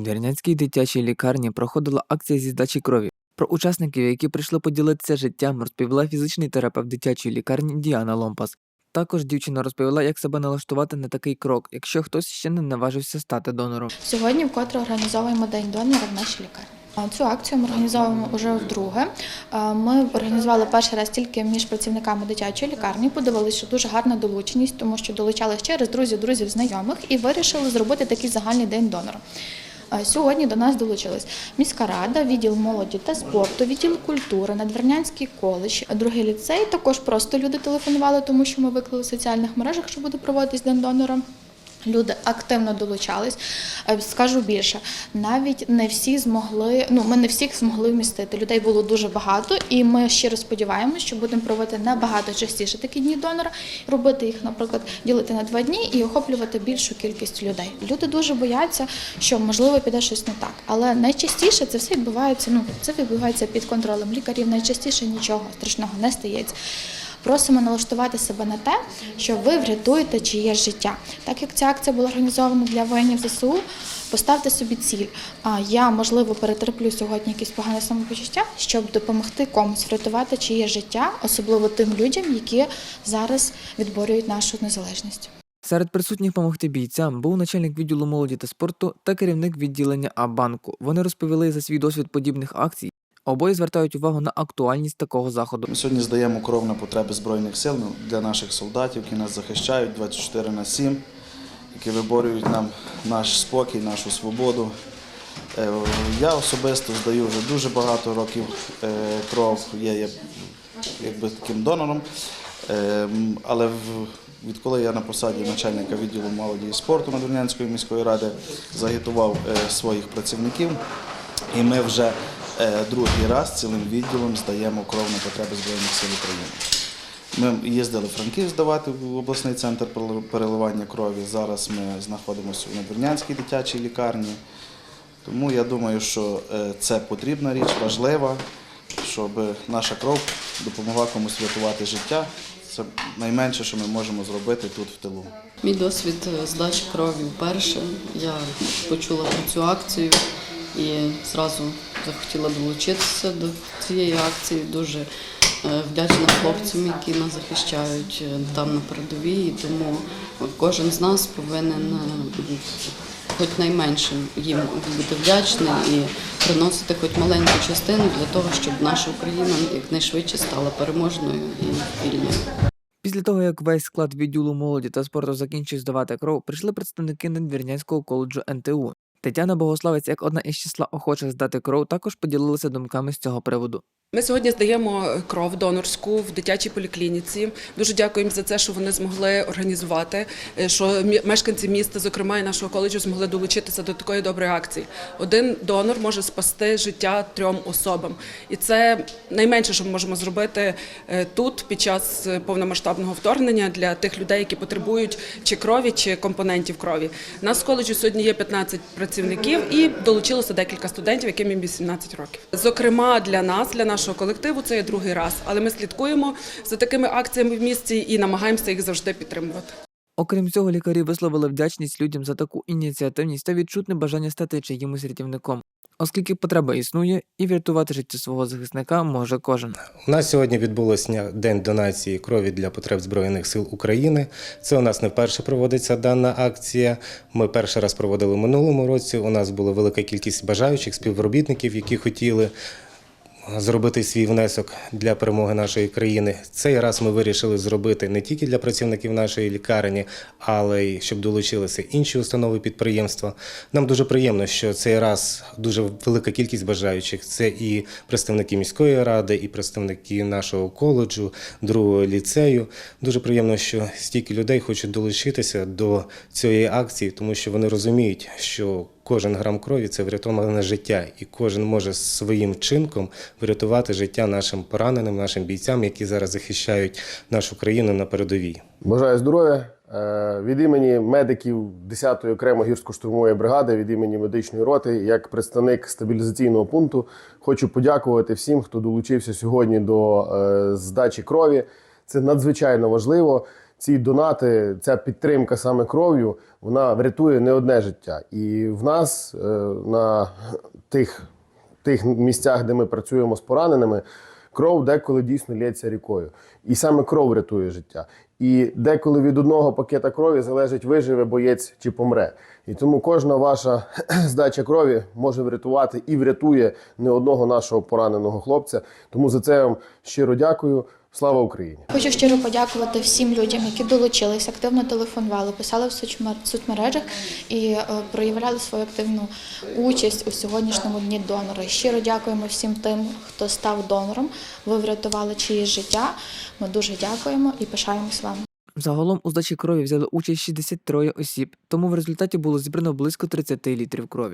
Надвірнянській дитячій лікарні проходила акція зі здачі крові. Про учасників, які прийшли поділитися життям, розповіла фізичний терапевт дитячої лікарні Діана Ломпас. Також дівчина розповіла, як себе налаштувати на такий крок, якщо хтось ще не наважився стати донором. Сьогодні вкотре організовуємо День донора в нашій лікарні. Цю акцію ми організовуємо вже вдруге. Ми організували перший раз тільки між працівниками дитячої лікарні. Подивилися, що дуже гарна долученість, тому що долучались через друзів, друзів, знайомих і вирішили зробити такий загальний день донора. Сьогодні до нас долучились міська рада, відділ молоді та спорту, відділ культури, Надвірнянський коледж, другий ліцей. Також просто люди телефонували, тому що ми виклали в соціальних мережах, що буде проводитись день донора. Люди активно долучались. Е, Скажу більше, навіть не всі змогли. Ну ми не всіх змогли вмістити. Людей було дуже багато, і ми щиро сподіваємося, що будемо проводити набагато частіше такі дні донора, робити їх, наприклад, ділити на два дні і охоплювати більшу кількість людей. Люди дуже бояться, що можливо піде щось не так. Але найчастіше це все відбувається. Ну це відбувається під контролем лікарів. Найчастіше нічого страшного не стається. Просимо налаштувати себе на те, що ви врятуєте чиєсь життя. Так як ця акція була організована для воїнів ЗСУ, поставте собі ціль. А я, можливо, перетерплю сьогодні якесь погане самопочуття, щоб допомогти комусь врятувати чиєсь життя, особливо тим людям, які зараз відборюють нашу незалежність. Серед присутніх помогти бійцям був начальник відділу молоді та спорту та керівник відділення А-банку. Вони розповіли за свій досвід подібних акцій. Обоє звертають увагу на актуальність такого заходу. Ми сьогодні здаємо кров на потреби Збройних сил ну, для наших солдатів, які нас захищають 24 на 7, які виборюють нам наш спокій, нашу свободу. Е, Я особисто здаю вже дуже багато років е, кров, є якби таким донором. Е, Але відколи я на посаді начальника відділу молоді і спорту Надвірнянської міської ради загітував своїх працівників, і ми вже другий раз цілим відділом здаємо кров на потреби Збройних сил України. Ми їздили Франків здавати в обласний центр переливання крові. Зараз ми знаходимося у Надвірнянській дитячій лікарні. Тому я думаю, що е, це потрібна річ, важлива, щоб наша кров допомогла комусь врятувати життя. Це найменше, що ми можемо зробити тут в тилу. Мій досвід е, здачі крові вперше. Я почула про цю акцію і зразу захотіла долучитися до цієї акції. Дуже е, вдячна хлопцям, які нас захищають е, там на передовій. І Тому кожен з нас повинен е, хоч найменше їм бути вдячним і приносити хоч маленьку частину для того, щоб наша Україна якнайшвидше стала переможною і вільною. Після того, як весь склад відділу молоді та спорту закінчив здавати кров, прийшли представники Надвірнянського коледжу НТУ. Тетяна Богославець, як одна із числа охочих здати кров, також поділилася думками з цього приводу. Ми сьогодні здаємо кров донорську в дитячій поліклініці. Дуже дякуємо за це, що вони змогли організувати, е, що мешканці міста, зокрема і нашого коледжу, змогли долучитися до такої доброї акції. Один донор може спасти життя трьом особам, і це найменше, що ми можемо зробити е, тут під час е, повномасштабного вторгнення для тих людей, які потребують чи крові, чи компонентів крові. У нас в коледжі сьогодні є 15 працівників і долучилося декілька студентів, яким їм 18 років. Зокрема, для нас, для нашого колективу, це є другий раз, але ми слідкуємо за такими акціями в місті і намагаємося їх завжди підтримувати. Окрім цього, лікарі висловили вдячність людям за таку ініціативність та відчутне бажання стати чиїмось рятівником, оскільки потреба існує, і врятувати життя свого захисника може кожен. У нас сьогодні відбулося День донації крові для потреб Збройних сил України. Це у нас не вперше проводиться дана акція. Ми перший раз проводили минулому році. У нас була велика кількість бажаючих співробітників, які хотіли зробити свій внесок для перемоги нашої країни. Цей раз ми вирішили зробити не тільки для працівників нашої лікарні, але й щоб долучилися інші установи підприємства. Нам дуже приємно, що цей раз дуже велика кількість бажаючих. Це і представники міської ради, і представники нашого коледжу, другого ліцею. Дуже приємно, що стільки людей хочуть долучитися до цієї акції, тому що вони розуміють, що Кожен грам крові це врятоване життя, і кожен може своїм чинком врятувати життя нашим пораненим, нашим бійцям, які зараз захищають нашу країну на передовій. Бажаю здоров'я. Е, Від імені медиків 10-ї окремо гірсько-штурмової бригади, від імені медичної роти, як представник стабілізаційного пункту, хочу подякувати всім, хто долучився сьогодні до е, здачі крові. Це надзвичайно важливо. Ці донати, ця підтримка саме кров'ю, вона врятує не одне життя. І в нас е, на тих, тих місцях, де ми працюємо з пораненими, кров деколи дійсно лється рікою. І саме кров рятує життя. І деколи від одного пакета крові залежить, виживе боєць чи помре. І тому кожна ваша здача крові може врятувати і врятує не одного нашого пораненого хлопця. Тому за це я вам щиро дякую. Слава Україні! Хочу щиро подякувати всім людям, які долучились, активно телефонували, писали в соцмер- соцмережах і е, проявляли свою активну участь у сьогоднішньому дні донора. Щиро дякуємо всім тим, хто став донором. Ви врятували чиєсь життя. Ми дуже дякуємо і пишаємось вами. Загалом у здачі крові взяли участь 63 осіб, тому в результаті було зібрано близько 30 літрів крові.